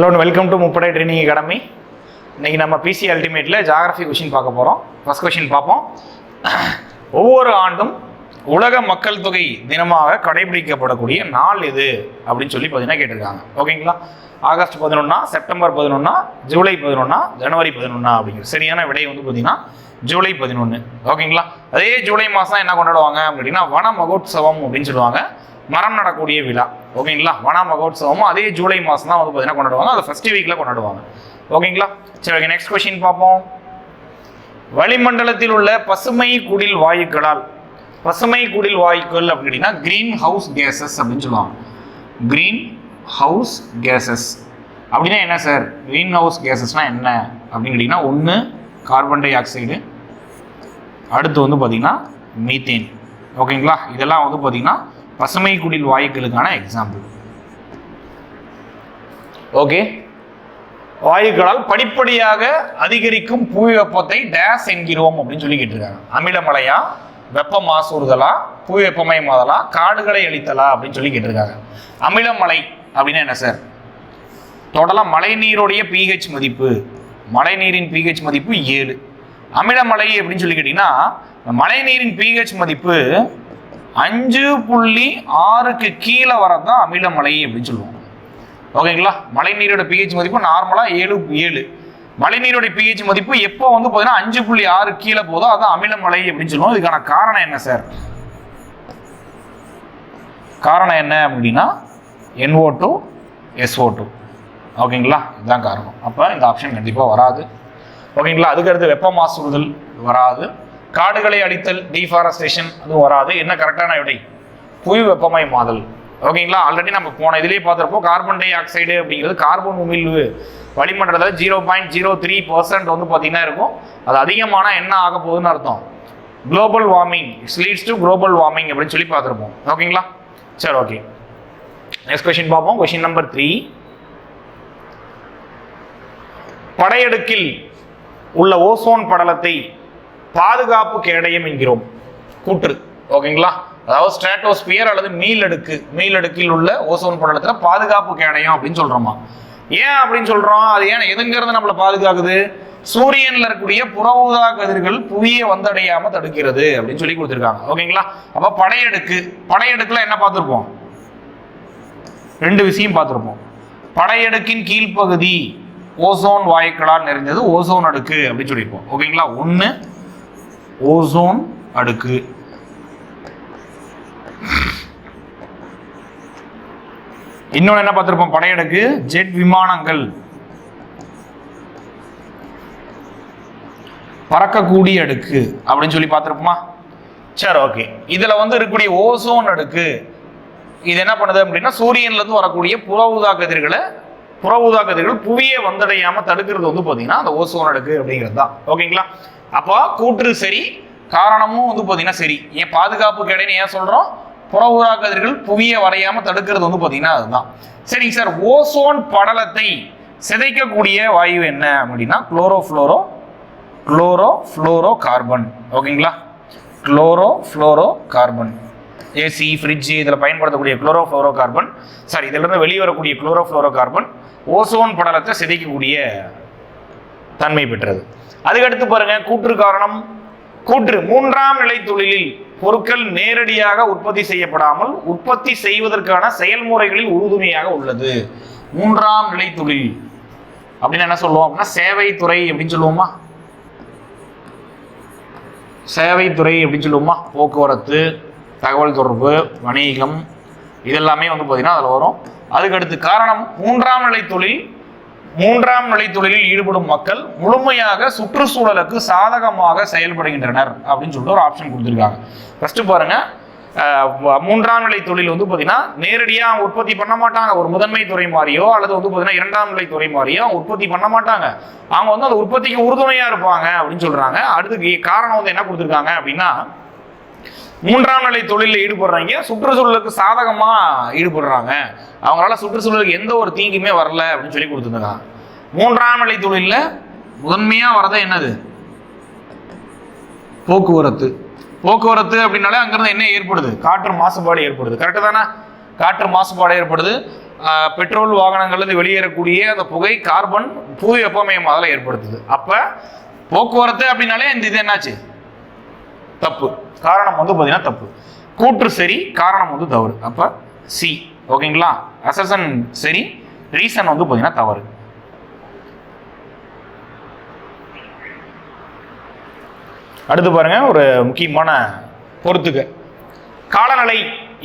Hello welcome to முப்படை training academy இன்னைக்கு நம்ம பிசி அல்டிமேட்டில் ஜாகிரஃபி கொஷின் பார்க்க போகிறோம் ஃபஸ்ட் கொஷின் பார்ப்போம். ஒவ்வொரு ஆண்டும் உலக மக்கள் தொகை தினமாக கடைபிடிக்கப்படக்கூடிய நாள் எது அப்படின்னு சொல்லி பார்த்தீங்கன்னா கேட்டிருக்காங்க. ஓகேங்களா? ஆகஸ்ட் பதினொன்னா செப்டம்பர் பதினொன்னா ஜூலை பதினொன்னா ஜனவரி பதினொன்னா அப்படிங்கிற சரியான விடை வந்து பார்த்தீங்கன்னா ஜூலை பதினொன்று ஓகேங்களா? அதே ஜூலை மாதம் என்ன கொண்டாடுவாங்க அப்படின்னா வன மகோத்சவம் அப்படின்னு சொல்லுவாங்க. மரம் நடக்கூடிய விழா. ஓகேங்களா? வன மகோத்சவமும் அதே ஜூலை மாதம் தான் வந்து பார்த்தீங்கன்னா கொண்டாடுவாங்க. அதை ஃபஸ்ட் வீக்கில் கொண்டாடுவாங்க. ஓகேங்களா? சரி ஓகே நெக்ஸ்ட் கொஸ்டின் பார்ப்போம். வளிமண்டலத்தில் உள்ள பசுமை குடில் வாயுக்களால் பசுமை குடில் வாயுக்கள் அப்படின்னா கிரீன் ஹவுஸ் கேசஸ் அப்படின்னு சொல்லுவாங்க. கிரீன் ஹவுஸ் கேசஸ் அப்படின்னா என்ன சார் கிரீன் ஹவுஸ் கேசஸ்னால் என்ன? அப்படின்னு கேட்டிங்கன்னா ஒன்று கார்பன் டை ஆக்சைடு அடுத்து வந்து பார்த்திங்கன்னா மீத்தேன் ஓகேங்களா? இதெல்லாம் வந்து பார்த்தீங்கன்னா பசுமை குடில் வாயுக்களுக்கான எக்ஸாம்பிள் ஓகே வாயுக்களால் படிப்படியாக அதிகரிக்கும் புவி வெப்பத்தை டேஸ் என்கிறோம் அப்படின்னு சொல்லி கேட்டிருக்காங்க. அமிலமலையா வெப்ப மாசூறுதலா புவி வெப்பமயமாதலா காடுகளை அழித்தலா அப்படின்னு சொல்லி கேட்டிருக்காங்க. அமிலமலை அப்படின்னா என்ன சார்? டோட்டலாக மழைநீருடைய பிஹெச் மதிப்பு. மழைநீரின் பிஹெச் மதிப்பு ஏழு. அமிலமலை அப்படின்னு சொல்லி கேட்டிங்கன்னா மழைநீரின் பிஹெச் மதிப்பு அஞ்சு புள்ளி ஆறுக்கு கீழே வரதான் அமிலமலை அப்படின்னு சொல்லுவோம். ஓகேங்களா? மழைநீரோட பிஹெச் மதிப்பு நார்மலாக ஏழு ஏழு. மழைநீரோட பிஹெச் மதிப்பு எப்போ வந்து பார்த்தீங்கன்னா அஞ்சு புள்ளி ஆறு கீழே போதோ அதான் அமிலமலை அப்படின்னு சொல்லுவோம். இதுக்கான காரணம் என்ன சார்? காரணம் என்ன அப்படின்னா என்ஓ டூ எஸ்ஓ டூ ஓகேங்களா? இதுதான் காரணம். அப்போ இந்த ஆப்ஷன் கண்டிப்பாக வராது. ஓகேங்களா? அதுக்கடுத்து வெப்ப மாசுறுதல் வராது. காடுகளை அழித்தல் டீஃபாரஸ்டேஷன் அதுவும் வராது. என்ன கரெக்டான விடை புவி வெப்பமய மாதல். ஓகேங்களா ஆல்ரெடி நம்ம போன இதுலேயே பார்த்துருப்போம் கார்பன் டை ஆக்சைடு அப்படிங்கிறது கார்பன் உமிழ்வு வளிமண்டலத்தில் zero point zero three percent வந்து பார்த்தீங்கன்னா இருக்கும். அது அதிகமான என்ன ஆக போகுதுன்னு அர்த்தம்? Global warming leads to global warming அப்படின்னு சொல்லி பார்த்துருப்போம். ஓகேங்களா சரி ஓகே நெக்ஸ்ட் கொஷின் பார்ப்போம். கொஷின் நம்பர் த்ரீ படையெடுக்கில் உள்ள ஓசோன் படலத்தை பாதுகாப்பு கேடயம் என்கிறோம். கூற்று. ஓகேங்களா? அதாவது ஸ்ட்ராட்டோஸ்பியர் அல்லது மீளடுக்கு மீளடுக்கில் உள்ள ஓசோன் படலத்தில் பாதுகாப்பு கேடயம் அப்படின்னு சொல்கிறோமா ஏன் அப்படின்னு சொல்கிறோம் அது ஏன் எதுங்கிறது நம்மளை பாதுகாக்குது? சூரியன்ல இருக்கக்கூடிய புற கதிர்கள் புவியை வந்தடையாம தடுக்கிறது அப்படின்னு சொல்லி கொடுத்துருக்காங்க. ஓகேங்களா? அப்ப படையடுக்கு. படையெடுக்குல என்ன பார்த்துருப்போம்? ரெண்டு விஷயம் பார்த்துருப்போம். படையடுக்கின் கீழ்ப்பகுதி ஓசோன் வாயுக்களால் நிறைந்தது ஓசோன் அடுக்கு அப்படின்னு சொல்லியிருப்போம். ஓகேங்களா? ஒன்று ஓசோன் அடுக்கு. இன்னொன்று என்ன பார்த்துருப்போம்? படையடுக்கு ஜெட் விமானங்கள். பறக்கக்கூடிய அடுக்கு அப்படின்னு சொல்லி பார்த்துருப்போமா? சரி ஓகே இதில் வந்து இருக்கக்கூடிய ஓசோன் அடுக்கு. இது என்ன பண்ணுது அப்படின்னா சூரியன்லேருந்து வரக்கூடிய புற ஊதா கதிர்களை புற ஊதா கதிர்கள் புவியை வந்தடையாமல் தடுக்கிறது வந்து பார்த்தீங்கன்னா அந்த ஓசோன் அடுக்கு அப்படிங்கிறது தான். ஓகேங்களா அப்போ கூற்று சரி காரணமும் வந்து பார்த்தீங்கன்னா சரி. ஏன் பாதுகாப்பு கிடைன்னு ஏன் சொல்றோம்? புற ஊதா கதிர்கள் புவியை வரையாம தடுக்கிறது வந்து பார்த்தீங்கன்னா அதுதான். சரிங்க சார் ஓசோன் படலத்தை சிதைக்கக்கூடிய வாயு என்ன அப்படின்னா குளோரோஃப்ளோரோ குளோரோ ஃப்ளோரோ கார்பன் ஓகேங்களா? Chloro fluoro carbon AC fridge இதில் பயன்படுத்தக்கூடிய குளோரோ ஃப்ளோரோ கார்பன் சாரி இதிலிருந்து வெளியே வரக்கூடிய குளோரோ ஃப்ளோரோ கார்பன் ஓசோன் படலத்தை சிதைக்கக்கூடிய தன்மை பெற்றது. அதுக்கடுத்து பாருங்க கூற்று காரணம் கூற்று மூன்றாம் நிலை தொழிலில் பொருட்கள் நேரடியாக உற்பத்தி செய்யப்படாமல் உற்பத்தி செய்வதற்கான செயல்முறைகளில் உறுதுணையாக உள்ளது. மூன்றாம் நிலை தொழில். அப்படின்னு என்ன சொல்லுவோம் அப்படின்னா சேவை துறை அப்படின்னு சொல்லுவோமா? சேவைத்துறை அப்படின்னு சொல்லுவோமா? போக்குவரத்து தகவல் தொடர்பு வணிகம் இதெல்லாமே வந்து பார்த்தீங்கன்னா அதில் வரும். அதுக்கடுத்து காரணம் மூன்றாம் நிலை தொழில் மூன்றாம் நிலை தொழிலில் ஈடுபடும் மக்கள் முழுமையாக சுற்றுச்சூழலுக்கு சாதகமாக செயல்படுகின்றனர் அப்படின்னு சொல்லிட்டு ஒரு ஆப்ஷன் கொடுத்துருக்காங்க. ஃபர்ஸ்ட் பாருங்க மூன்றாம் நிலை தொழில் வந்து பார்த்தீங்கன்னா நேரடியாக உற்பத்தி பண்ண மாட்டாங்க. ஒரு முதன்மை துறை மாதிரியோ அல்லது வந்து பார்த்தீங்கன்னா இரண்டாம் நிலை துறை மாதிரியோ உற்பத்தி பண்ண மாட்டாங்க. அவங்க வந்து அந்த உற்பத்திக்கு உறுதுணையாக இருப்பாங்க அப்படின்னு சொல்கிறாங்க அடுத்து காரணம் வந்து என்ன கொடுத்துருக்காங்க அப்படின்னா மூன்றாம் நிலை தொழிலில் ஈடுபடுறவங்க சுற்றுச்சூழலுக்கு சாதகமாக ஈடுபடுறாங்க. அவங்களால சுற்றுச்சூழலுக்கு எந்த ஒரு தீங்குமே வரல அப்படின்னு சொல்லி கொடுத்துருந்தாங்க. மூன்றாம் நிலை தொழிலில் முதன்மையாக வரது என்னது? போக்குவரத்து. போக்குவரத்து அப்படின்னாலே அங்கேருந்து என்ன ஏற்படுது? காற்று மாசுபாடு ஏற்படுது. கரெக்டு தானே? காற்று மாசுபாடு ஏற்படுது. பெட்ரோல் வாகனங்கள்லேருந்து வெளியேறக்கூடிய அந்த புகை கார்பன் புவி அதில் ஏற்படுத்துது. அப்போ போக்குவரத்து அப்படின்னாலே இந்த இது என்னாச்சு? தப்பு. காரணம் வந்து பார்த்தீங்கன்னா தப்பு. கூற்று சரி காரணம் வந்து தவறு. அப்போ சி. ஓகேங்களா? அசசன் சரி ரீசன் வந்து பார்த்தீங்கன்னா தவறு. அடுத்து பாருங்க ஒரு முக்கியமான பொறுத்துக்கு. காலநிலை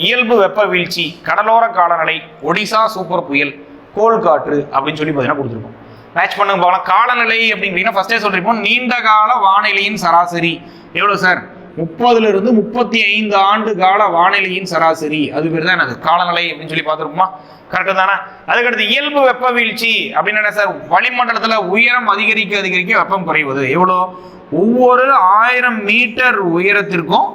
இயல்பு வெப்ப வீழ்ச்சி கடலோர காலநிலை ஒடிசா சூப்பர் புயல் கோல் காற்று அப்படின்னு சொல்லி பார்த்தீங்கன்னா கொடுத்துருக்கோம். மேட்ச் பண்ணுங்க பார்க்கலாம் காலநிலை அப்படிங்கிறீங்கன்னா ஃபர்ஸ்டே சொல்லிருப்போம். நீண்ட கால வானிலையின் சராசரி. எவ்வளவு சார்? முப்பதுல இருந்து முப்பத்தி ஐந்து ஆண்டு கால வானிலையின் சராசரி. அது பேர் தான் எனக்கு காலநிலை அப்படின்னு சொல்லி பார்த்துருப்போமா கரெக்டு தானே? அதுக்கடுத்து இயல்பு வெப்ப வீழ்ச்சி அப்படின்னு என்ன சார்? வளிமண்டலத்துல உயரம் அதிகரிக்க அதிகரிக்க வெப்பம் குறைவது. எவ்வளோ? ஒவ்வொரு ஆயிரம் மீட்டர் உயரத்திற்கும்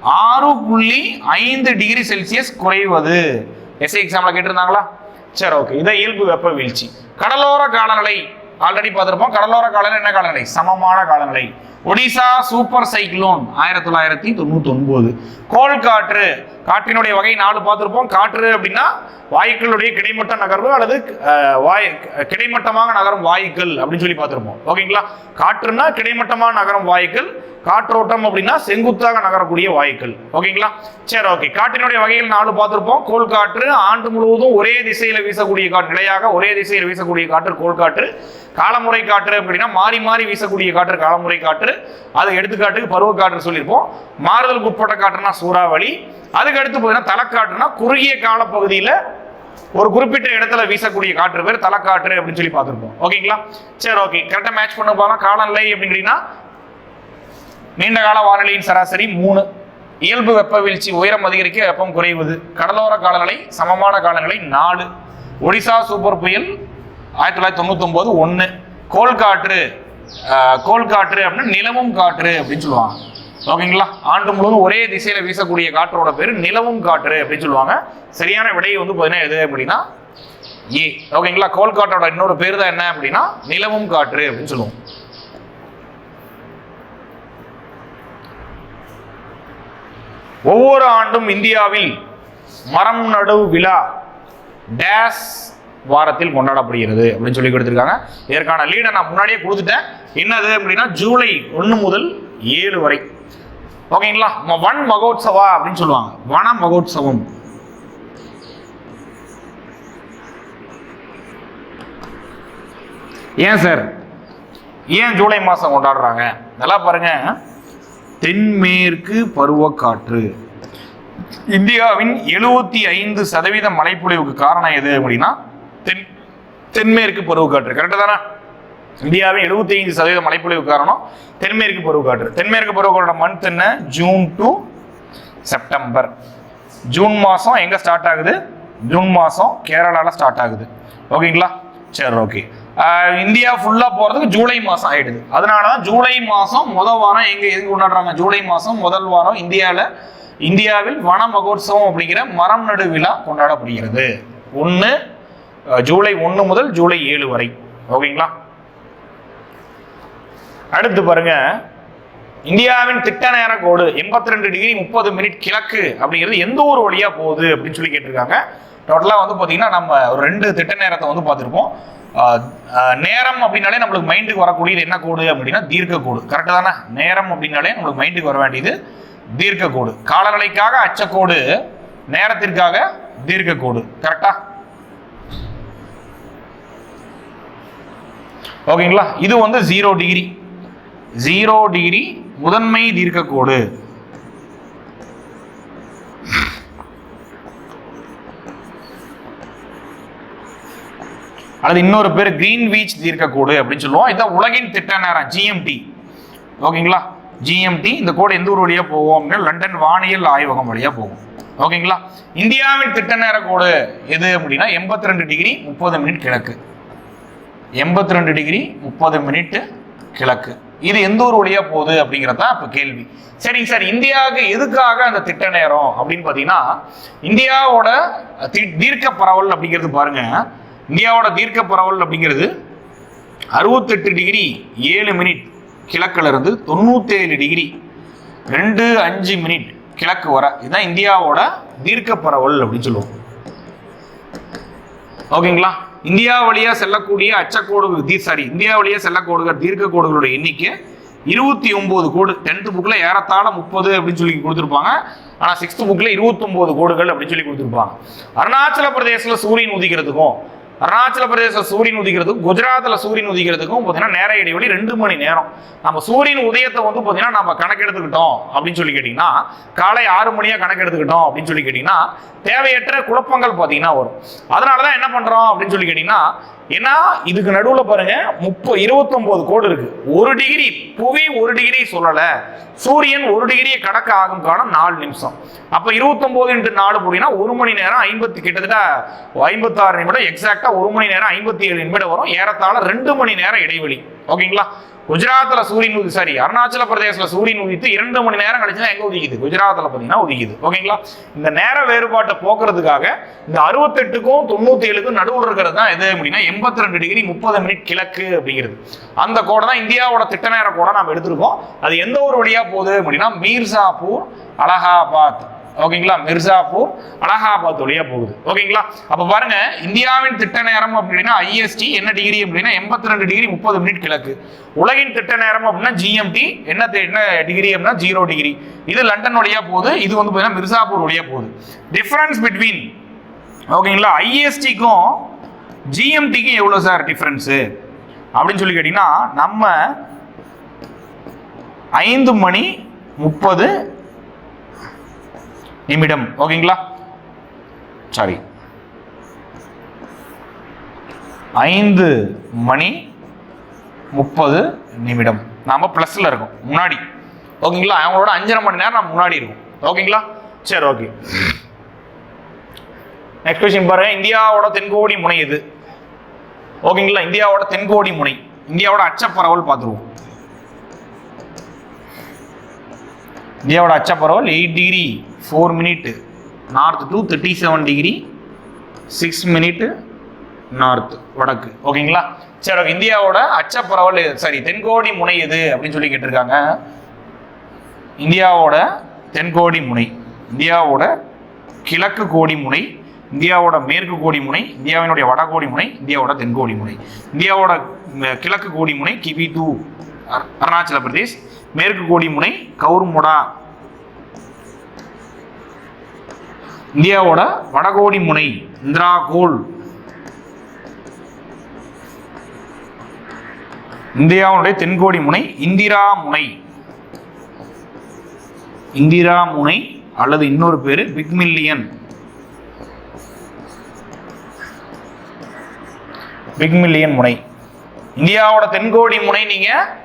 ஆறு புள்ளி ஐந்து டிகிரி செல்சியஸ் குறைவது. எஸ்ஐ எக்ஸாம்ல கேட்டிருந்தாங்களா? சரி ஓகே இதை இயல்பு வெப்ப வீழ்ச்சி. கடலோர காலநிலை ஆல்ரெடி பார்த்துருப்போம். கடலோர காலநிலை என்ன காலநிலை? சமமான காலநிலை. ஒடிசா சூப்பர் சைக்ளோன் ஆயிரத்தி தொள்ளாயிரத்தி தொண்ணூத்தி ஒன்பது கோல் காற்று. காற்றினுடைய வகை நாலு பார்த்துருப்போம். காற்று அப்படின்னா வாயுக்களுடைய கிடைமட்ட நகர்வு அல்லது வாய் வாயு கிடைமட்டமாக நகரும் வாயுக்கள் அப்படின்னு சொல்லி பார்த்துருப்போம். ஓகேங்களா? காற்றுனா கிடைமட்டமாக நகரும் வாயுக்கள் காற்றோட்டம் அப்படின்னா செங்குத்தாக நகரக்கூடிய வாயுக்கள். ஓகேங்களா? சரி ஓகே. காற்றினுடைய வகைகள் நாலு பார்த்துருப்போம். கோல் காற்று ஆண்டு முழுவதும் ஒரே திசையில் வீசக்கூடிய காற்று நிலையாக ஒரே திசையில் வீசக்கூடிய காற்று கோல் காற்று. காலமுறை காற்று அப்படின்னா மாறி மாறி வீசக்கூடிய காற்று காலமுறை காற்று. அது எடுத்துக்காட்டுக்கு பருவ காற்று சொல்லியிருப்போம். மாறுதலுக்கு உட்பட்ட காற்றுனா சூறாவளி. அதுக்கு அடுத்து பார்த்தீங்கன்னா தலைக்காற்றுனா குறுகிய காலப்பகுதியில் ஒரு குறிப்பிட்ட இடத்துல வீசக்கூடிய காற்று பேர் தலைக்காற்று அப்படின்னு சொல்லி பார்த்துருப்போம். ஓகேங்களா? சரி ஓகே. கரெக்டாக மேட்ச் பண்ண போகலாம் காலநிலை அப்படின்னு நீண்ட கால வானிலையின் சராசரி மூணு. இயல்பு வெப்ப வீழ்ச்சி உயரம் அதிகரிக்க வெப்பம் குறைவது. கடலோர காலநிலை சமமான காலநிலை நாலு. ஒடிசா சூப்பர் புயல் ஆயிரத்தி தொள்ளாயிரத்தி தொண்ணூத்தி ஒன்பது ஒன்று கோல்காற்று கோல் காற்று அப்படின்னா நிலவும் காற்று அப்படின்னு சொல்லுவாங்க. ஓகேங்களா? ஆண்டு முழுவதும் ஒரே திசையில வீசக்கூடிய காற்றோட பேர் நிலவும் காற்று அப்படின்னு சொல்லுவாங்க. சரியான விடை வந்து பார்த்தீங்கன்னா எது அப்படின்னா ஏ ஓகேங்களா? கோல் காற்றோட இன்னொரு பேர் தான் என்ன அப்படின்னா நிலவும் காற்று அப்படின்னு சொல்லுவோம். ஒவ்வொரு ஆண்டும் இந்தியாவில் மரம் நடு விழா டேஸ் வாரத்தில் கொண்டாடப்படுகிறது அப்படின்னு சொல்லி கொடுத்துருக்காங்க. இதற்கான லீடை நான் முன்னாடியே கொடுத்துட்டேன். என்னது அப்படின்னா ஜூலை ஒன்று முதல் ஏழு வரை. ஓகேங்களா? ம- வன் மகோத்சவா அப்படின்னு சொல்லுவாங்க. வன மகோத்சவம். ஏன் சார்? ஏன் ஜூலை மாதம் கொண்டாடுறாங்க? நல்லா பாருங்க. தென்மேற்கு பருவக்காற்று. இந்தியாவின் எழுபத்தி ஐந்து சதவீத மழைப்பொழிவுக்கு காரணம் எது அப்படின்னா தென் தென்மேற்கு பருவக்காற்று. கரெக்டாக தானே? இந்தியாவின் எழுபத்தி ஐந்து சதவீத மழைப்பொழிவு காரணம் தென்மேற்கு பருவக்காற்று தென்மேற்கு பருவக்காற்றோட மந்த் என்ன? ஜூன் டு செப்டம்பர் ஜூன் மாதம் எங்கே ஸ்டார்ட் ஆகுது? ஜூன் மாதம் கேரளாவில் ஸ்டார்ட் ஆகுது. ஓகேங்களா? சரி ஓகே இந்தியா ஃபுல்லாக போகிறதுக்கு ஜூலை மாதம் ஆகிடுது அதனால தான் ஜூலை மாதம் முதல் வாரம் எங்கே எதுக்கு கொண்டாடுறாங்க? ஜூலை மாதம் முதல் வாரம் இந்தியாவில் இந்தியாவில் வன மகோத்சவம் அப்படிங்கிற மரம் நடு விழா கொண்டாடப்படுகிறது. ஒன்று ஜூலை ஒன்று முதல் ஜூலை ஏழு வரை. ஓகேங்களா? அடுத்து பாருங்க. இந்தியாவின் திட்ட நேர கோடு எண்பத்தி ரெண்டு டிகிரி முப்பது மினிட் கிழக்கு அப்படிங்கிறது எந்த ஊர் வழியா போகுது அப்படின்னு சொல்லி கேட்டிருக்காங்க. டோட்டலாக வந்து பார்த்தீங்கன்னா நம்ம ஒரு ரெண்டு திட்ட நேரத்தை வந்து பார்த்துருப்போம். நேரம் அப்படின்னாலே நம்மளுக்கு மைண்டுக்கு வரக்கூடியது என்ன கோடு அப்படின்னா தீர்க்க கோடு. கரெக்டு தானே? நேரம் அப்படின்னாலே நம்மளுக்கு மைண்டுக்கு வர வேண்டியது தீர்க்க கோடு. காலநிலைக்காக அச்சக்கோடு நேரத்திற்காக தீர்க்க கோடு. கரெக்டா ஓகேங்களா? இது வந்து ஜீரோ டிகிரி ஜீரோ டிகிரி முதன்மை தீர்க்கக்கோடு. அல்லது இன்னொரு பேர் கிரீன் வீச் தீர்க்கக்கோடு அப்படின்னு சொல்லுவோம். இதான் உலகின் திட்ட நேரம் ஜிஎம்டி ஓகேங்களா? ஜிஎம்டி இந்த கோடு எந்த ஊர் வழியா போகும் அப்படின்னா லண்டன் வானியல் ஆய்வகம் வழியா போகும். ஓகேங்களா? இந்தியாவின் திட்ட நேர கோடு எது அப்படின்னா எண்பத்தி ரெண்டு டிகிரி முப்பது மினிட் கிழக்கு. எண்பத்தி ரெண்டு டிகிரி முப்பது மினிட் கிழக்கு. இது எந்த ஊர் வழியா போகுது அப்படிங்கிறது தான் இப்போ கேள்வி. சரிங்க சார். இந்தியாவுக்கு எதுக்காக அந்த திட்ட நேரம் அப்படின்னு பார்த்தீங்கன்னா இந்தியாவோட தி- தீர்க்க பரவல் அப்படிங்கிறது பாருங்க. இந்தியாவோட தீர்க்க பரவல் அப்படிங்கிறது அறுபத்தெட்டு டிகிரி ஏழு மினிட் கிழக்குல இருந்து தொண்ணூத்தேழு டிகிரி ரெண்டு அஞ்சு மினிட் கிழக்கு வர. இதுதான் இந்தியாவோட தீர்க்க பரவல் அப்படின்னு சொல்லுவோம். ஓகேங்களா? இந்தியா வழியா செல்லக்கூடிய அச்சக்கோடு தீ சாரி இந்தியா வழியாக செல்லக்கோடுகள் தீர்க்க கோடுகளுடைய எண்ணிக்கை இருபத்தி ஒம்பது கோடு டென்த் புக்ல ஏறத்தாழ முப்பது அப்படின்னு சொல்லி கொடுத்துருப்பாங்க. ஆனால் சிக்ஸ்த் புக்ல இருபத்தொம்போது கோடுகள் அப்படின்னு சொல்லி கொடுத்துருப்பாங்க. அருணாச்சல பிரதேசத்தில் சூரியன் உதிக்கிறதுக்கும் அருணாச்சல பிரதேச சூரியன் உதிக்கிறதுக்கும் குஜராத்ல சூரியன் உதிக்கிறதுக்கும் பார்த்தீங்கன்னா நேர இடைவெளி ரெண்டு மணி நேரம். நம்ம சூரியன் உதயத்தை வந்து பார்த்தீங்கன்னா நம்ம கணக்கெடுத்துக்கிட்டோம் அப்படின்னு சொல்லி கேட்டிங்கன்னா காலை ஆறு மணியா கணக்கெடுத்துக்கிட்டோம் அப்படின்னு சொல்லி கேட்டிங்கன்னா தேவையற்ற குழப்பங்கள் பார்த்தீங்கன்னா வரும். அதனால தான் என்ன பண்றோம் அப்படின்னு சொல்லி கேட்டிங்கன்னா ஏன்னா இதுக்கு நடுவில் பாருங்க முப்பது இருபத்தொம்போது கோடு இருக்கு. ஒரு டிகிரி புவி ஒரு டிகிரி சொல்லலை. சூரியன் ஒரு டிகிரியை கடக்க ஆகும் காலம் நாலு நிமிஷம். அப்போ இருபத்தொம்போது இன்ட்டு நாலு போடினா ஒரு மணி நேரம் ஐம்பத்தி கிட்டத்தட்ட ஐம்பத்தாறு நிமிடம் எக்ஸாக்டாக ஒரு மணி நேரம் ஐம்பத்தி ஏழு நிமிடம் வரும். ஏறத்தாழ ரெண்டு மணி நேரம் இடைவெளி. ஓகேங்களா? குஜராத்தில் சூரியன் உதி சாரி அருணாச்சல பிரதேசத்தில் சூரியன் உதித்து இரண்டு மணி நேரம் கழிச்சு தான் எங்க உதிக்குது? குஜராத்தில் பார்த்தீங்கன்னா உதிக்குது. ஓகேங்களா? இந்த நேர வேறுபாட்டை போக்குறதுக்காக இந்த அறுபத்தெட்டுக்கும் தொண்ணூற்றி ஏழுக்கும் நடுவில் இருக்கிறது தான் எது அப்படின்னா எண்பத்தி ரெண்டு டிகிரி முப்பது மினிட் கிழக்கு அப்படிங்கிறது. அந்த கோடை தான் இந்தியாவோட திட்ட நேர கோடை நம்ம எடுத்திருக்கோம். அது எந்த ஒரு வழியாக போகுது அப்படின்னா மீர்சாப்பூர் அலகாபாத். ஓகேங்களா? மிர்சாப்பூர் அலகாபாத் வழியா போகுது. ஓகேங்களா? அப்ப பாருங்க இந்தியாவின் திட்ட நேரம் அப்படின்னா ஐஎஸ்டி என்ன டிகிரி அப்படின்னா எண்பத்தி ரெண்டு டிகிரி முப்பது மினிட் கிழக்கு. உலகின் திட்ட நேரம் அப்படின்னா ஜிஎம்டி என்ன என்ன டிகிரி அப்படின்னா ஜீரோ டிகிரி இது லண்டன் வழியா போகுது இது வந்து பார்த்தீங்கன்னா மிர்சாப்பூர் வழியா போகுது. டிஃபரன்ஸ் பிட்வீன் ஓகேங்களா? ஐஎஸ்டிக்கும் ஜிஎம்டிக்கும் எவ்வளோ சார் டிஃப்ரென்ஸு அப்படின்னு சொல்லி கேட்டிங்கன்னா நம்ம ஐந்து மணி முப்பது நிமிடம். ஓகேங்களா? சாரி ஐந்து மணி முப்பது நிமிடம். நாம ப்ளஸ்ல இருக்கோம். முன்னாடி. ஓகேங்களா? அவங்களோட அஞ்சரை மணி நேரம் நம்ம முன்னாடி இருக்கும். ஓகேங்களா? சரி ஓகே. நெக்ஸ்ட் கொஸ்டின் பாருங்க. இந்தியாவோட தென்கோடி முனை இது ஓகேங்களா? இந்தியாவோட தென்கோடி முனை. இந்தியாவோட அச்சப்பரவல் பார்த்துருவோம். இந்தியாவோட அச்சப்பரவல் eight degree four minute north to thirty seven degree six minute north வடக்கு. ஓகேங்களா சரி ஓகே இந்தியாவோட அச்சப்பரவல் சாரி தென்கோடி முனை எது அப்படின்னு சொல்லி கேட்டிருக்காங்க? இந்தியாவோட தென்கோடி முனை இந்தியாவோட கிழக்கு கோடி முனை இந்தியாவோட மேற்கு கோடி முனை இந்தியாவினுடைய வடகோடி முனை இந்தியாவோட தென்கோடி முனை. இந்தியாவோட கிழக்கு கோடி முனை கிபி டூ அருணாச்சல பிரதேஷ் மேற்கு கோடி முனை கவுர்முடா. இந்தியாவோட வடகோடி முனை இந்திராகோல் இந்தியாவுடைய தென்கோடி முனை இந்திரா முனை. இந்திரா முனை அல்லது இன்னொரு பேரு பிக் மில்லியன். பிக் மில்லியன் முனை. இந்தியாவோட தென்கோடி முனை நீங்க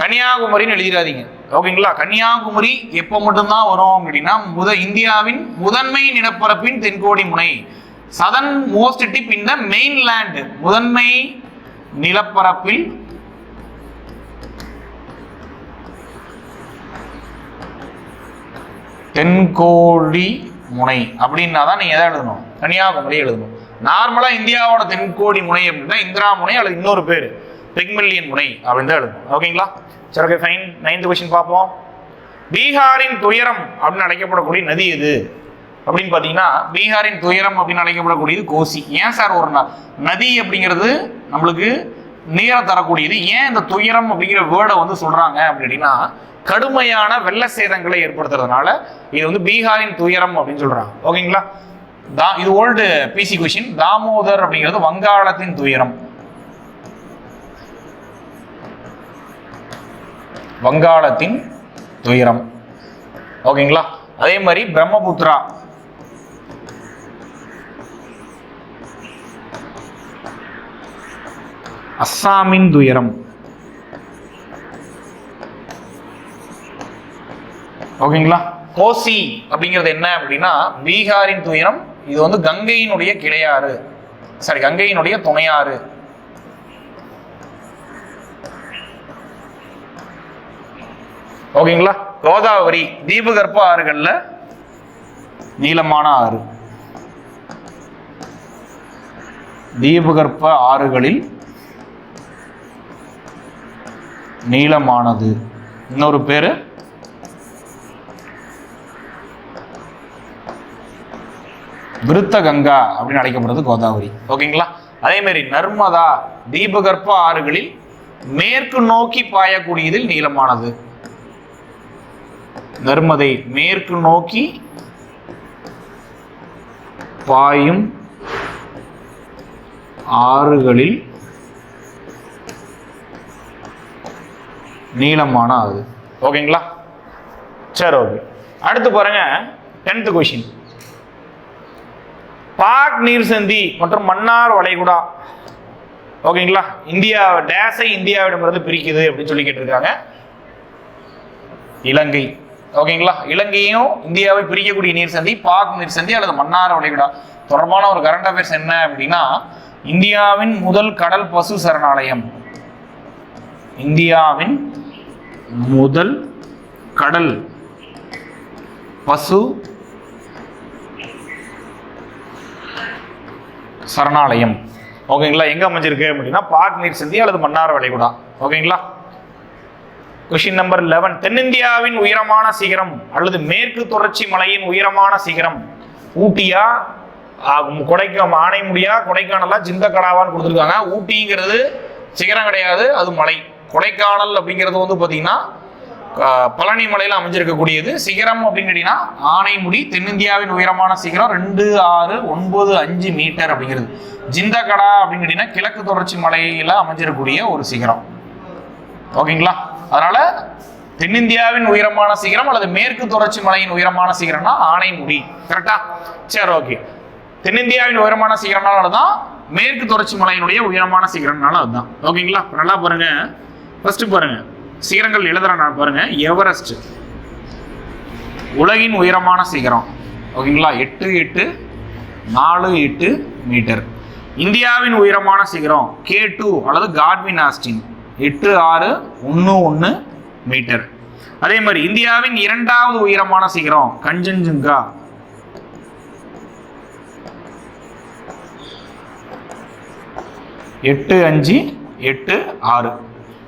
கன்னியாகுமரின்னு எழுதிடாதீங்க. ஓகேங்களா? கன்னியாகுமரி எப்போ மட்டும்தான் வரும் அப்படின்னா முத இந்தியாவின் முதன்மை நிலப்பரப்பின் தென்கோடி முனை. Southernmost tip in the mainland முதன்மை நிலப்பரப்பில் தென்கோடி முனை. அப்படின்னா தான் நீங்கள் எதை எழுதணும்? கன்னியாகுமரி எழுதணும். நார்மலா இந்தியாவோட தென்கோடி முனை அப்படின்னா இந்திரா முனை அல்லது இன்னொரு பேர் பெக்மில்லியன் முனை அப்படின்னு தான் எழுதணும். ஓகேங்களா? சரி ஓகே ஃபைன் நைன்த் கொஸ்டின் பார்ப்போம். பீகாரின் துயரம் அப்படின்னு அழைக்கப்படக்கூடிய நதி எது? அப்படின்னு பார்த்தீங்கன்னா பீகாரின் துயரம் அப்படின்னு அழைக்கப்படக்கூடியது கோசி. ஏன் சார் ஒரு நதி அப்படிங்கிறது நம்மளுக்கு நீரை தரக்கூடியது. ஏன் இந்த துயரம் அப்படிங்கிற வேர்டை வந்து சொல்கிறாங்க அப்படின்னா கடுமையான வெள்ள சேதங்களை ஏற்படுத்துறதுனால இது வந்து பீகாரின் துயரம் அப்படின்னு சொல்கிறாங்க ஓகேங்களா தா இது ஓல்டு பிசி கொஷின் தாமோதர் அப்படிங்கிறது வங்காளத்தின் துயரம். வங்காளத்தின் துயரம். ஓகேங்களா? அதே மாதிரி பிரம்மபுத்திரா. அஸ்ஸாமின் துயரம். ஓகேங்களா? கோசி அப்படிங்கிறது என்ன அப்படின்னா பீகாரின் துயரம் இது வந்து கங்கையினுடைய கிளையாறு. சாரி கங்கையினுடைய துணையாறு. ஓகேங்களா? கோதாவரி தீபகற்ப ஆறுகளில் நீளமான ஆறு. தீபகற்ப ஆறுகளில் நீளமானது. இன்னொரு பேரு? விருத்த கங்கா அப்படின்னு அழைக்கப்படுறது கோதாவரி. ஓகேங்களா? அதே மாதிரி நர்மதா தீபகற்ப ஆறுகளில் மேற்கு நோக்கி பாயக்கூடியதில் நீளமானது. நர்மதை மேற்கு நோக்கி பாயும் ஆறுகளில் நீளமான ஆறு. ஓகேங்களா? சரி ஓகே. அடுத்து பாருங்க டென்த் கொஷின் பாக் நீர் சந்தி மற்றும் மன்னார் வளைகுடா. ஓகேங்களா? இந்தியா டேஸை இந்தியாவிடமிருந்து பிரிக்குது அப்படின்னு சொல்லி கேட்டிருக்காங்க. இலங்கை. ஓகேங்களா? இலங்கையும் இந்தியாவை பிரிக்கக்கூடிய நீர் சந்தி பாக் நீர் சந்தி அல்லது மன்னார வளைகுடா. தொடர்பான ஒரு கரண்ட் அஃபேர்ஸ் என்ன அப்படின்னா இந்தியாவின் முதல் கடல் பசு சரணாலயம். இந்தியாவின் முதல் கடல் பசு சரணாலயம். ஓகேங்களா? எங்க அமைஞ்சிருக்கு அப்படின்னா பாக் நீர் சந்தி அல்லது மன்னார் வளைகுடா. ஓகேங்களா? கொஷின் நம்பர் லெவன் தென்னிந்தியாவின் உயரமான சிகரம் அல்லது மேற்கு தொடர்ச்சி மலையின் உயரமான சிகரம். ஊட்டியா? கொடைக்க கொடைக்கா ஆனைமுடியா கொடைக்கானலா? ஜிந்தக்கடாவான்னு கொடுத்துருக்காங்க. ஊட்டிங்கிறது சிகரம் கிடையாது அது மலை. கொடைக்கானல் அப்படிங்கிறது வந்து பார்த்தீங்கன்னா பழனி மலையில் அமைஞ்சிருக்கக்கூடியது. சிகரம் அப்படின்னு கேட்டீங்கன்னா ஆனைமுடி தென்னிந்தியாவின் உயரமான சிகரம் ரெண்டு ஆறு ஒன்பது அஞ்சு மீட்டர் அப்படிங்கிறது. ஜிந்தக்கடா அப்படின்னு கேட்டீங்கன்னா கிழக்கு தொடர்ச்சி மலையில் அமைஞ்சிருக்கக்கூடிய ஒரு சிகரம். ஓகேங்களா? அதனால தென்னிந்தியாவின் உயரமான சிகரம் அல்லது மேற்கு தொடர்ச்சி மலையின் உயரமான சிகரம்னா ஆனைமுடி. கரெக்டா சரி ஓகே தென்னிந்தியாவின் உயரமான சிகரம்னால தான் மேற்கு தொடர்ச்சி மலையினுடைய உயரமான சிகரம்னால அதுதான். ஓகேங்களா நல்லா பாருங்க. ஃபர்ஸ்ட் பாருங்க. சிகரங்கள் எழுதுறேன் பாருங்க. எவரெஸ்ட் உலகின் உயரமான சிகரம். ஓகேங்களா எட்டு எட்டு நாலு எட்டு மீட்டர். இந்தியாவின் உயரமான சிகரம் கே டூ அல்லது காட்வின் ஆஸ்டின் எட்டு ஆறு ஒன்று ஒன்று மீட்டர். அதே மாதிரி இந்தியாவின் இரண்டாவது உயரமான சிகரம் கஞ்சன்ஜுங்கா. எட்டு அஞ்சு எட்டு ஆறு.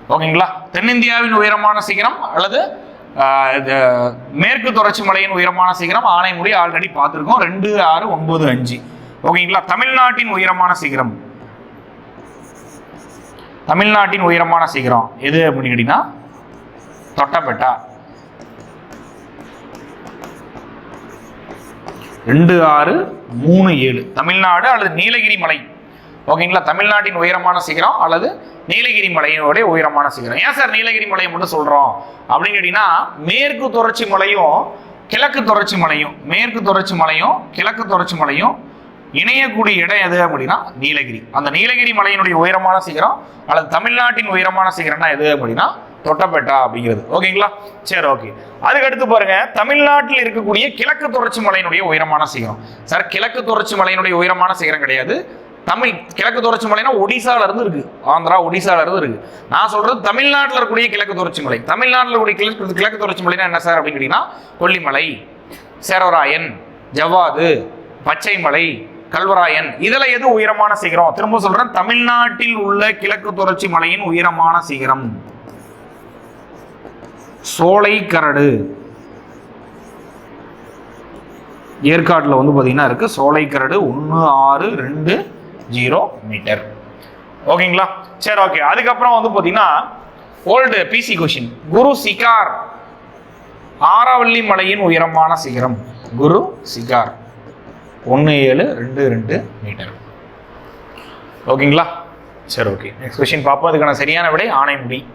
ஓகேங்களா? தென்னிந்தியாவின் உயரமான சிகரம் அல்லது இது மேற்கு தொடர்ச்சி மலையின் உயரமான சிகரம் ஆனைமுடி ஆல்ரெடி பார்த்துருக்கோம். ரெண்டு ஆறு ஒன்பது அஞ்சு. ஓகேங்களா? தமிழ்நாட்டின் உயரமான சிகரம். தமிழ்நாட்டின் உயரமான சிகரம் எது அப்படின்னு கேட்டீங்கன்னா தொட்டபெட்டா. ரெண்டு ஆறு மூணு ஏழு. தமிழ்நாடு அல்லது நீலகிரி மலை. ஓகேங்களா? தமிழ்நாட்டின் உயரமான சிகரம் அல்லது நீலகிரி மலையினுடைய உயரமான சிகரம். ஏன் சார் நீலகிரி மலையை மட்டும் சொல்றோம்? அப்படின்னு கேட்டீங்கன்னா மேற்கு தொடர்ச்சி மலையும் கிழக்கு தொடர்ச்சி மலையும் மேற்கு தொடர்ச்சி மலையும் கிழக்கு தொடர்ச்சி மலையும் இணையக்கூடிய இடம் எது அப்படின்னா நீலகிரி. அந்த நீலகிரி மலையினுடைய உயரமான சிகரம் அல்லது தமிழ்நாட்டின் உயரமான சிகரம்னா எது அப்படின்னா தொட்டப்பேட்டா அப்படிங்கிறது. ஓகேங்களா? சரி ஓகே. அதுக்கு அடுத்து பாருங்க தமிழ்நாட்டில் இருக்கக்கூடிய கிழக்கு தொடர்ச்சி மலையினுடைய உயரமான சிகரம். சார் கிழக்கு தொடர்ச்சி மலையினுடைய உயரமான சிகரம் கிடையாது. தமிழ் கிழக்கு தொடர்ச்சி மலைனா ஒடிசால இருந்து இருக்கு. ஆந்திரா ஒடிசால இருந்து இருக்கு. நான் சொல்றது தமிழ்நாட்டில் இருக்கக்கூடிய கிழக்கு தொடர்ச்சி மலை. தமிழ்நாட்டில் இருக்கக்கூடிய கிழக்கு கிழக்கு தொடர்ச்சி மலைனா என்ன சார் அப்படின்னு கேட்டீங்கன்னா கொல்லிமலை சேரவராயன் ஜவ்வாது பச்சைமலை கல்வராயன் இதில் எது உயரமான சிகரம்? திரும்ப சொல்றேன் தமிழ்நாட்டில் உள்ள கிழக்கு தொடர்ச்சி மலையின் உயரமான சிகரம். சோலை கரடு. ஏற்காட்டில் வந்து பார்த்தீங்கன்னா இருக்கு சோலை கரடு ஒன்று ஆறு ரெண்டு ஜீரோ மீட்டர். ஓகேங்களா? சரி ஓகே. அதுக்கப்புறம் வந்து பார்த்தீங்கன்னா old PC question Guru Shikhar Aravalli மலையின் உயரமான சிகரம். குரு சிகார். ஒன்று ஏழு ரெண்டு ரெண்டு மீட்டர். ஓகேங்களா? சரி ஓகே. நெக்ஸ்ட் கொஸ்டின் பார்ப்போம். அதுக்கான சரியான விடை ஆணைமுடி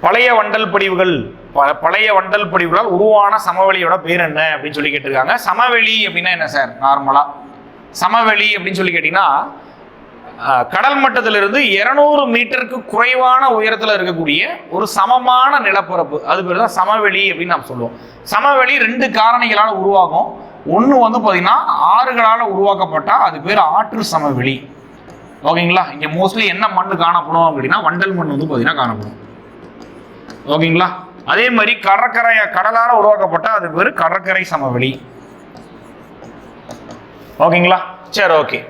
பழைய வண்டல் படிவுகள் ப- பழைய வண்டல் படிவுகளால் உருவான சமவெளியோட பேர் என்ன அப்படின்னு சொல்லி கேட்டிருக்காங்க. சமவெளி அப்படின்னா என்ன சார் நார்மலாக சமவெளி அப்படின்னு சொல்லி கேட்டிங்கன்னா கடல் மட்டத்திலிருந்து இருநூறு மீட்டருக்கு குறைவான உயரத்தில் இருக்கக்கூடிய ஒரு சமமான நிலப்பரப்பு. அது பேர் தான் சமவெளி அப்படின்னு நாம் சொல்லுவோம். சமவெளி ரெண்டு காரணிகளால் உருவாகும். ஒன்று வந்து பார்த்தீங்கன்னா ஆறுகளால் உருவாக்கப்பட்டால் அது பேர் ஆற்று சமவெளி. ஓகேங்களா? இங்கே மோஸ்ட்லி என்ன மண் காணப்படும் அப்படின்னா வண்டல் மண் வந்து பார்த்தீங்கன்னா காணப்படும். ஓகேங்களா? அதே மாதிரி கடற்கரை கடலால் உருவாக்கப்பட்டால் அது பேர் கடற்கரை சமவெளி. ஓகேங்களா? சரி ஓகே.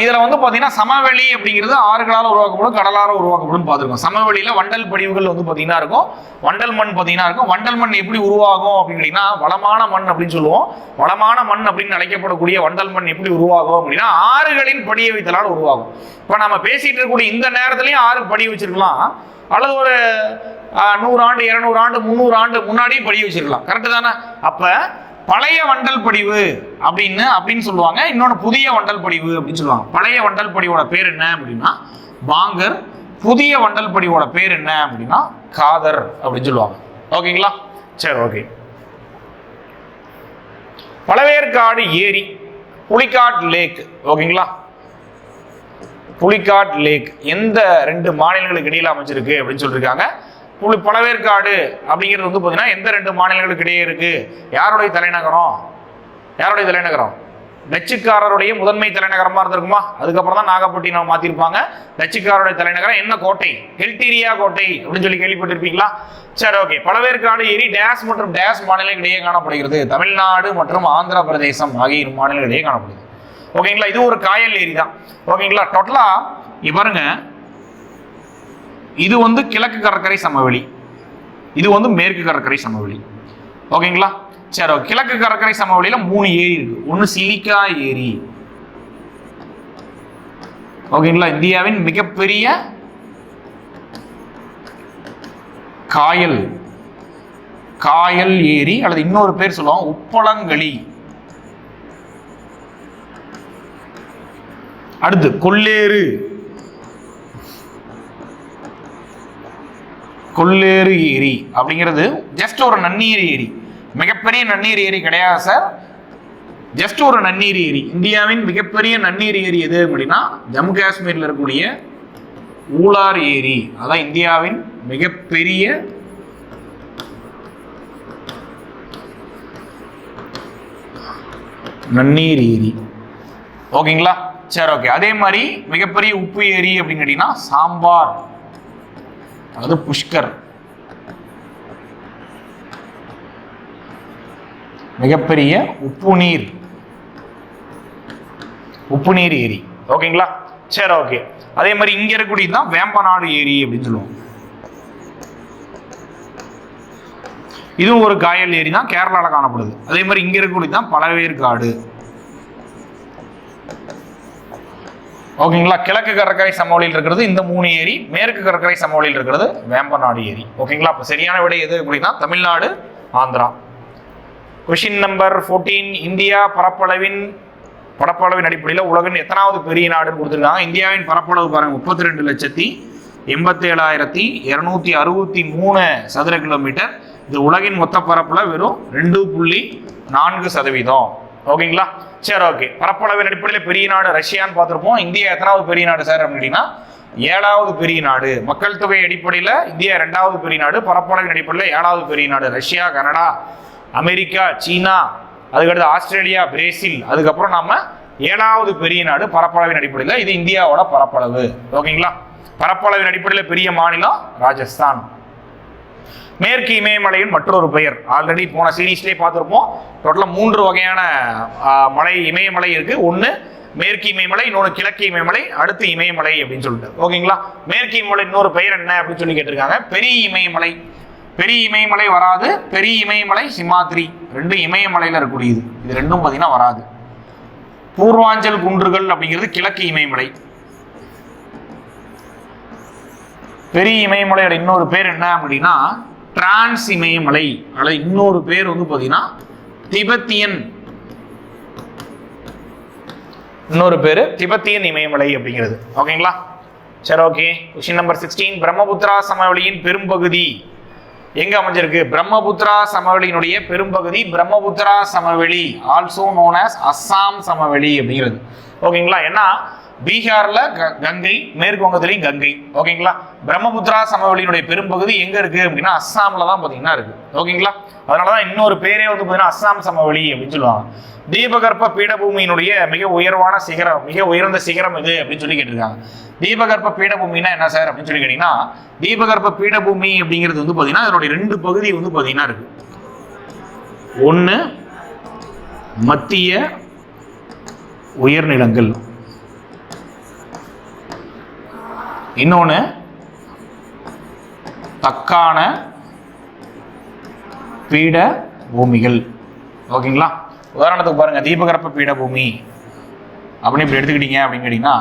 இதில் வந்து பார்த்தீங்கன்னா சமவெளி அப்படிங்கிறது ஆறுகளால் உருவாக்கப்படும் கடலால் உருவாக்கப்படும் பார்த்துருக்கோம். சமவெளியில் வண்டல் படிவுகள் வந்து பார்த்தீங்கன்னா இருக்கும். வண்டல் மண் பார்த்தீங்கன்னா இருக்கும். வண்டல் மண் எப்படி உருவாகும் அப்படின்னு வளமான மண் அப்படின்னு சொல்லுவோம். வளமான மண் அப்படின்னு அழைக்கப்படக்கூடிய வண்டல் மண் எப்படி உருவாகும் அப்படின்னா ஆறுகளின் படிய வைத்தலால் உருவாகும். இப்போ நம்ம பேசிகிட்டு இருக்கக்கூடிய இந்த நேரத்துலையும் ஆறு படி வச்சிருக்கலாம். அல்லது ஒரு நூறு ஆண்டு இரநூறு ஆண்டு முந்நூறு ஆண்டு முன்னாடியே படி வச்சிருக்கலாம். கரெக்டு தானே? அப்போ பழைய வண்டல் படிவு அப்படின்னு அப்படின்னு சொல்லுவாங்க. இன்னொன்று புதிய வண்டல் படிவு அப்படின்னு சொல்லுவாங்க. பழைய வண்டல் படிவோட பேர் என்ன அப்படின்னா பாங்கர் புதிய வண்டல் படிவோட பேர் என்ன அப்படின்னா காதர் அப்படின்னு சொல்லுவாங்க. ஓகேங்களா? சரி ஓகே. பழவேற்காடு ஏரி புலிக்காட் லேக். ஓகேங்களா? புலிக்காட் லேக். எந்த ரெண்டு மாநிலங்களுக்கு இடையில அமைச்சிருக்கு அப்படின்னு சொல்லியிருக்காங்க புலி பழவேற்காடு அப்படிங்கிறது வந்து பார்த்தீங்கன்னா எந்த ரெண்டு மாநிலங்களுக்கு இடையே இருக்குது யாருடைய தலைநகரம்? யாருடைய தலைநகரம்? டச்சுக்காரருடைய முதன்மை தலைநகரமாக இருந்திருக்குமா? அதுக்கப்புறம் தான் நாகப்பட்டினம் மாற்றிருப்பாங்க டச்சுக்காரருடைய தலைநகரம் என்ன கோட்டை? ஹெல்டீரியா கோட்டை அப்படின்னு சொல்லி கேள்விப்பட்டிருப்பீங்களா? சரி ஓகே பழவேற்காடு ஏரி டேஸ் மற்றும் டேஸ் மாநிலங்களுக்கு இடையே காணப்படுகிறது. தமிழ்நாடு மற்றும் ஆந்திர பிரதேசம் ஆகிய இரு மாநிலங்களுக்கு இடையே காணப்படுது ஓகேங்களா? இது ஒரு காயல் ஏரி தான். ஓகேங்களா? டோட்டலாக இங்க பாருங்கள் இது வந்து கிழக்கு கடற்கரை சமவெளி. இது வந்து மேற்கு கடற்கரை சமவெளி. ஓகேங்களா? சரி கிழக்கு கடற்கரை சமவெளியில மூணு ஏரி இருக்கு. ஒன்னு சிலிக்கா ஏரி. ஓகேங்களா? இந்தியாவின் மிகப்பெரிய காயல். காயல் ஏரி அல்லது இன்னொரு பேர் சொல்லுவோம் உப்பளங்களி. அடுத்து கொள்ளேறு. கொள்ளேறு ஏரி அப்படிங்கிறது ஜஸ்ட் ஒரு நன்னீர் ஏரி. மிகப்பெரிய நன்னீர் ஏரி கிடையாது சார் ஜஸ்ட் ஒரு நன்னீர் ஏரி. இந்தியாவின் மிகப்பெரிய நன்னீர் ஏரி எது அப்படின்னா ஜம்மு காஷ்மீரில் இருக்கக்கூடிய ஊலார் ஏரி. அதான் இந்தியாவின் மிகப்பெரிய நன்னீர் ஏரி. ஓகேங்களா? சரி ஓகே அதே மாதிரி மிகப்பெரிய உப்பு ஏரி அப்படின்னு கேட்டீங்கன்னா சாம்பார். அது புஷ்கர். மிகப்பெரிய உப்பு நீர் உப்பு நீர் ஏரி. ஓகேங்களா? சரி ஓகே. அதே மாதிரி இங்க இருக்கக்கூடியது தான் வேம்பநாடு ஏரி அப்படின்னு சொல்லுவோம் இதுவும் ஒரு காயல் ஏரி தான் கேரளால காணப்படுது. அதே மாதிரி இங்க இருக்கக்கூடியது தான் பழவேற்காடு. ஓகேங்களா? கிழக்கு கடற்கரை சமவெளியில் இருக்கிறது. இந்த மூணு ஏரி மேற்கு கடற்கரை சமவெளியில் இருக்கிறது. வேம்பநாடு ஏரி. ஓகேங்களா? அப்போ சரியான விடை எது அப்படின்னா Tamil Nadu Andhra. Question number 14 India பரப்பளவின் பரப்பளவின் அடிப்படையில் உலகின் எத்தனாவது பெரிய நாடுன்னு கொடுத்துருக்காங்க. இந்தியாவின் பரப்பளவு பாருங்க முப்பத்தி ரெண்டு லட்சத்தி எண்பத்தேழாயிரத்தி இரநூத்தி அறுபத்தி மூணு சதுர கிலோமீட்டர். இது உலகின் மொத்த பரப்புல வெறும் ரெண்டு புள்ளி நான்கு சதவீதம். ஓகேங்களா? சரி ஓகே பரப்பளவின் அடிப்படையில் பெரிய நாடு ரஷ்யான்னு பார்த்துருப்போம். இந்தியா எத்தனாவது பெரிய நாடு சார் அப்படின்னா ஏழாவது பெரிய நாடு. மக்கள் தொகை அடிப்படையில் இந்தியா ரெண்டாவது பெரிய நாடு பரப்பளவின் அடிப்படையில் ஏழாவது பெரிய நாடு. ரஷ்யா கனடா அமெரிக்கா சீனா அதுக்கடுத்து ஆஸ்திரேலியா பிரேசில். அதுக்கப்புறம் நாம ஏழாவது பெரிய நாடு பரப்பளவின் அடிப்படையில். இது இந்தியாவோட பரப்பளவு. ஓகேங்களா? பரப்பளவின் அடிப்படையில் பெரிய மாநிலம் ராஜஸ்தான். மேற்கு இமயமலையின் மற்றொரு பெயர். ஆல்ரெடி போன சீரீஸ்லேயே பார்த்துருப்போம். டோட்டலாக மூன்று வகையான மலை இமயமலை இருக்குது ஒன்று மேற்கு இமயமலை இன்னொன்று கிழக்கு இமயமலை அடுத்து இமயமலை அப்படின்னு சொல்லிட்டு. ஓகேங்களா மேற்கு இமயமலை இன்னொரு பெயர் என்ன அப்படின்னு சொல்லி கேட்டிருக்காங்க. பெரிய இமயமலை. பெரிய இமயமலை வராது. பெரிய இமயமலை சிமாத்ரி ரெண்டு இமயமலையில் இருக்கக்கூடியது. இது ரெண்டும் பார்த்தீங்கன்னா வராது. பூர்வாஞ்சல் குன்றுகள் அப்படிங்கிறது கிழக்கு இமயமலை. பெரிய இமயமலையோட இன்னொரு பேர் என்ன அப்படின்னா டிரான்ஸ் இமயமலை. அல்லது இன்னொரு பேர் வந்து பார்த்தீங்கன்னா திபெத்தியன். இன்னொரு பேர் திபெத்தியன் இமயமலை அப்படிங்கிறது. ஓகேங்களா? சரி okay. Question number sixteen Brahmaputra சமவெளியின் பெரும்பகுதி. எங்க அமைஞ்சிருக்கு? பிரம்மபுத்திரா சமவெளியினுடைய பெரும்பகுதி பிரம்மபுத்திரா சமவெளி ஆல்சோ நோன் அஸ் அஸ்ஸாம் சமவெளி அப்படிங்கிறது. ஓகேங்களா? ஏன்னா பீகார்ல க- கங்கை மேற்கு வங்கத்திலையும் கங்கை. ஓகேங்களா? பிரம்மபுத்திரா சமவெளியினுடைய பெரும்பகுதி எங்க இருக்கு அப்படின்னா அஸ்ஸாம்ல தான் பாத்தீங்கன்னா இருக்கு. ஓகேங்களா? அதனாலதான் இன்னொரு பேரே வந்து பாத்தீங்கன்னா அஸ்ஸாம் சமவெளி அப்படின்னு சொல்லுவாங்க. தீபகற்ப பீடபூமியினுடைய மிக உயர்வான சிகரம் மிக உயர்ந்த சிகரம் இது அப்படின்னு சொல்லி கேட்டிருக்காங்க. தீபகற்ப பீடபூமினா என்ன சார் அப்படின்னு சொல்லி கேட்டீங்கன்னா தீபகற்ப பீடபூமி அப்படிங்கிறது வந்து பாத்தீங்கன்னா அதனுடைய ரெண்டு பகுதி வந்து பாத்தீங்கன்னா இருக்கு. ஒன்று மத்திய உயர்நிலங்கள். இன்னொன்று தக்கான பீட பூமிகள். ஓகேங்களா? உதாரணத்துக்கு பாருங்கள் தீபகற்ப பீடபூமி அப்படின்னு இப்படி எடுத்துக்கிட்டீங்க அப்படின்னு கேட்டிங்கன்னா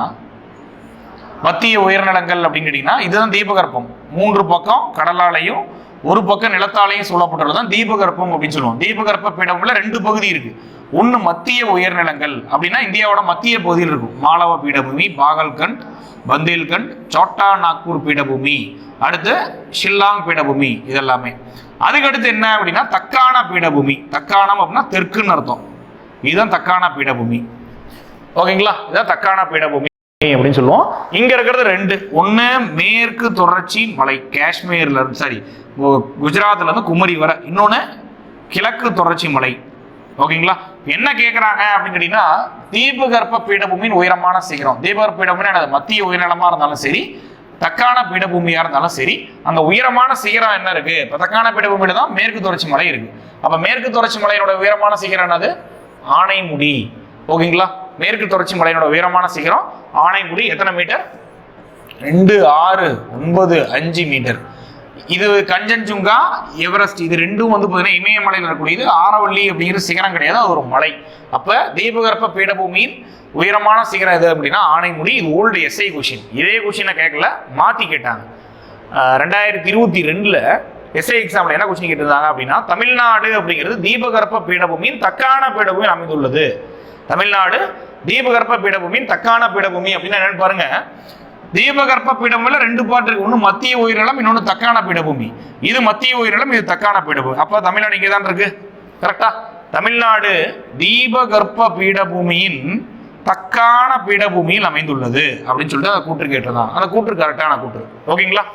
மத்திய உயர்நிலங்கள் அப்படின்னு கேட்டிங்கன்னா இதுதான் தீபகற்பம். மூன்று பக்கம் கடலாலையும் ஒரு பக்கம் நிலத்தாலையும் சொல்லப்பட்டுள்ளது தான் தீபகற்பம் அப்படின்னு சொல்லுவோம். தீபகற்ப பீடபூமியில் ரெண்டு பகுதி இருக்குது ஒன்று மத்திய உயர்நிலங்கள் அப்படின்னா இந்தியாவோட மத்திய பகுதியில் இருக்கும். மாலவ பீடபூமி பாகல்கண்ட் பந்தேல்கண்ட் சோட்டா நாக்பூர் பீடபூமி அடுத்து ஷில்லாங் பீடபூமி இதெல்லாமே. அதுக்கடுத்து என்ன அப்படின்னா தக்கான பீடபூமி. தக்கானம் அப்படின்னா தெற்குன்னு அர்த்தம். இதுதான் தக்கான பீடபூமி. ஓகேங்களா? இதுதான் தக்கான பீடபூமி அப்படின்னு சொல்லுவோம். இங்க இருக்கிறது ரெண்டு. ஒன்று மேற்கு தொடர்ச்சி மலை காஷ்மீர்ல இருந்து சாரி குஜராத்ல இருந்து குமரி வர. இன்னொன்னு கிழக்கு தொடர்ச்சி மலை. ஓகேங்களா? என்ன கேட்குறாங்க அப்படின்னு கேட்டீங்கன்னா தீபகற்ப பீடபூமியின் உயரமான சிகரம். தீபகற்ப பீடபூமி அது மத்திய உயர்நிலமா இருந்தாலும் சரி தக்கான பீடபூமியாக இருந்தாலும் சரி அங்கே உயரமான சிகரம் என்ன இருக்கு? இப்போ தக்கான பீடபூமியில தான் மேற்கு தொடர்ச்சி மலை இருக்கு. அப்போ மேற்கு தொடர்ச்சி மலையினோட உயரமான சிகரம் என்னது? ஆனைமுடி. ஓகேங்களா? மேற்கு தொடர்ச்சி மலையினோட உயரமான சிகரம் ஆனைமுடி எத்தனை மீட்டர்? ரெண்டு ஆறு ஒன்பது அஞ்சு மீட்டர். இது கஞ்சன்ஜுங்கா எவரெஸ்ட் இது ரெண்டும் வந்து பார்த்தீங்கன்னா இமயமலையில் இருக்கக்கூடியது ஆரவள்ளி அப்படிங்கிற சிகரம் கிடையாது அது ஒரு மலை. அப்போ தீபகற்ப பீடபூமியின் உயரமான சிகரம் எது அப்படின்னா ஆனைமுடி இது ஓல்டு எஸ்ஐ கொஷின் இதே கொஷினை கேட்கல மாற்றி கேட்டாங்க. ரெண்டாயிரத்தி இருபத்தி ரெண்டில் எஸ்ஐ எக்ஸாமில் என்ன கொஸ்டின் கேட்டிருந்தாங்க அப்படின்னா தமிழ்நாடு அப்படிங்கிறது தீபகற்ப பீடபூமியின் தக்கான பீடபூமியில் அமைந்துள்ளது. தமிழ்நாடு தீபகற்ப பீடபூமியின் தக்கான பீடபூமி அப்படின்னு என்னன்னு பாருங்க தீபகற்ப பீடபூமியில ரெண்டு பாட்டு இருக்கு. ஒன்று மத்திய உயிரினம் இன்னொன்று தக்கான பீடபூமி. இது மத்திய உயிரினம் இது தக்கான பீடபூமி. அப்போ தமிழ்நாடு இங்கே தான் இருக்கு. கரெக்டா தமிழ்நாடு தீபகற்ப பீடபூமியின் தக்கான பீடபூமியில் அமைந்துள்ளது. அப்படின்னு சொல்லிட்டு அந்த கூற்று கேட்டிருந்தாங்க அந்த கூற்று கரெக்டான கூற்று. ஓகேங்களா?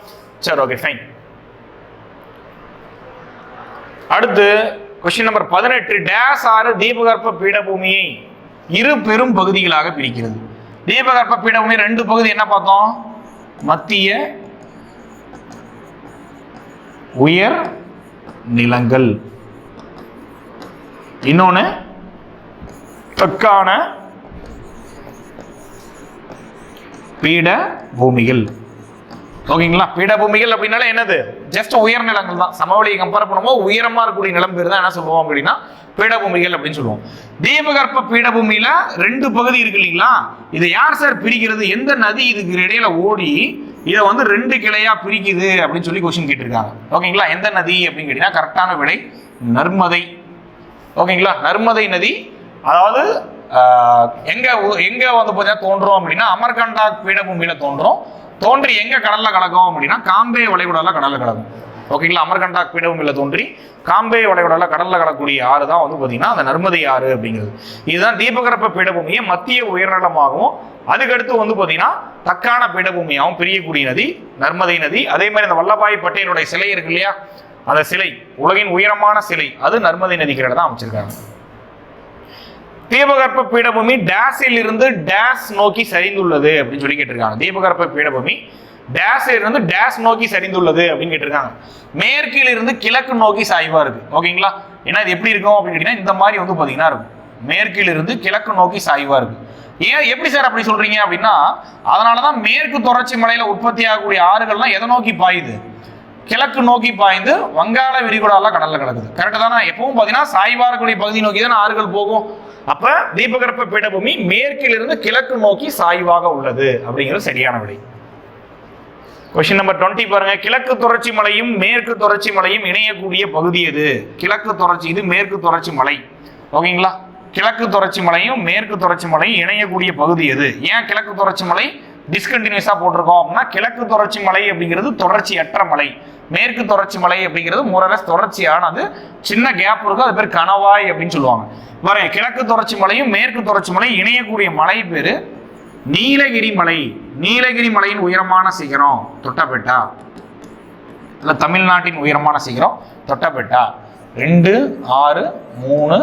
சரி ஓகே ஃபைன் அடுத்து கொஸ்டின் நம்பர் பதினெட்டு. டேஸ் ஆறு தீபகற்ப பீடபூமியை இரு பெரும் பகுதிகளாக பிரிக்கிறது. தீபகற்ப பீடபூமி ரெண்டு பகுதி என்ன பார்த்தோம்? மத்திய உயர் நிலங்கள். இன்னொன்று தக்கான பீட பூமிகள் ஓகேங்களா? பீடபூமிகள் அப்படின்னாலே என்னது? ஜஸ்ட் உயர் நிலங்கள் தான். சமவெளியை கம்பேர் பண்ணும்போது உயரமாக இருக்கக்கூடிய நிலம் பேர் தான் என்ன சொல்லுவோம் அப்படின்னா பீடபூமிகள் அப்படின்னு சொல்லுவோம். தீபகற்ப பீடபூமியில ரெண்டு பகுதி இருக்கு இல்லைங்களா? இதை யார் சார் பிரிக்கிறது? எந்த நதி இதுக்கு இடையில ஓடி இதை வந்து ரெண்டு கிளையா பிரிக்குது அப்படின்னு சொல்லி கொஸ்டின் கேட்டிருக்காங்க. ஓகேங்களா? எந்த நதி அப்படின்னு கேட்டீங்கன்னா கரெக்டான விடை நர்மதை. ஓகேங்களா? நர்மதை நதி. அதாவது எங்க எங்க வந்து பார்த்தீங்கன்னா தோன்றும் அப்படின்னா அமர்கண்டா பீடபூமியில தோன்றும் தோன்றி எங்க கடல்ல கலக்கும் அப்படின்னா காம்பே வளைகுடால கடல்ல கலக்கும். ஓகேங்களா? அமர்கண்டா பீடபூமியில தோன்றி காம்பே வளைகுடால கடலில் கலக்கூடிய ஆறு தான் வந்து பார்த்தீங்கன்னா அந்த நர்மதை ஆறு அப்படிங்கிறது. இதுதான் தீபகற்ப பீடபூமியை மத்திய உயர்நலமாகவும் அதுக்கடுத்து வந்து பார்த்தீங்கன்னா தக்கான பீடபூமியாகவும் பிரியக்கூடிய நதி நர்மதை நதி அதே மாதிரி இந்த வல்லபாய் பட்டேலுடைய சிலை இருக்கு இல்லையா? அந்த சிலை உலகின் உயரமான சிலை அது நர்மதை நதிக்கரையில தான் அமைச்சிருக்காங்க. தீபகற்ப பீடபூமி டேஸில் இருந்து டேஸ் நோக்கி சரிந்துள்ளது அப்படின்னு சொல்லி கேட்டிருக்காங்க. தீபகற்ப பீடபூமி டேஸில் இருந்து டேஸ் நோக்கி சரிந்துள்ளது அப்படின்னு கேட்டிருக்காங்க. மேற்கில் இருந்து கிழக்கு நோக்கி சாய்வா இருக்கு. ஓகேங்களா? ஏன்னா இது எப்படி இருக்கும் அப்படின்னு கேட்டீங்கன்னா இந்த மாதிரி வந்து பாத்தீங்கன்னா இருக்கும். மேற்கில் இருந்து கிழக்கு நோக்கி சாய்வா இருக்கு. ஏன் எப்படி சார் அப்படி சொல்றீங்க அப்படின்னா அதனாலதான் மேற்கு தொடர்ச்சி மலையில உற்பத்தி ஆகக்கூடிய ஆறுகள்லாம் எதை நோக்கி பாயுது? கிழக்கு நோக்கி பாய்ந்து வங்காள விரிகுடாலாம் கடல்ல கிடக்குது. கரெக்டு தானே? எப்பவும் பாத்தீங்கன்னா சாய்வாரக்கூடிய இருக்கக்கூடிய பகுதி நோக்கி தான் ஆறுகள் போகும். அப்ப தீபகற்ப பீடபூமி மேற்கிலிருந்து கிழக்கு நோக்கி சாய்வாக உள்ளது அப்படிங்கிறது சரியான விடை. கொஸ்டின் நம்பர் டுவெண்ட்டி பாருங்க. கிழக்கு தொடர்ச்சி மலையும் மேற்கு தொடர்ச்சி மலையும் இணையக்கூடிய பகுதி எது? கிழக்கு தொடர்ச்சி இது மேற்கு தொடர்ச்சி மலை. ஓகேங்களா? கிழக்கு தொடர்ச்சி மலையும் மேற்கு தொடர்ச்சி மலையும் இணையக்கூடிய பகுதி எது? ஏன் கிழக்கு தொடர்ச்சி மலை? டிஸ்கண்டினியூஸாக போட்டிருக்கோம் அப்படின்னா கிழக்கு தொடர்ச்சி மலை அப்படிங்கிறது தொடர்ச்சியற்ற மலை. மேற்கு தொடர்ச்சி மலை அப்படிங்கிறது முரலஸ் தொடர்ச்சியானது சின்ன கேப் இருக்கும். அது பேர் கணவாய் அப்படின்னு சொல்லுவாங்க. பாருங்க கிழக்கு தொடர்ச்சி மலையும் மேற்கு தொடர்ச்சி மலையும் இணையக்கூடிய மலை பேரு நீலகிரி மலை நீலகிரி மலையின் உயரமான சிகரம் தொட்டபெட்டா. இல்ல தமிழ்நாட்டின் உயரமான சிகரம் தொட்டபெட்டா. ரெண்டு ஆறு மூணு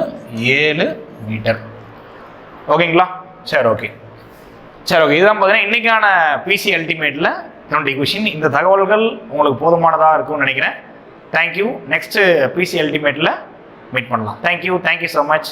ஏழு மீட்டர். ஓகேங்களா? சரி ஓகே. சரி ஓகே. இதுதான் பார்த்தீங்கன்னா இன்னைக்கான பிசி அல்டிமேட்டில் என்னுடைய கொஷின் இந்த தகவல்கள் உங்களுக்கு போதுமானதாக இருக்கும்னு நினைக்கிறேன். தேங்க்யூ நெக்ஸ்ட் பிசி அல்டிமேட்டில் மீட் பண்ணலாம். Thank you thank you so much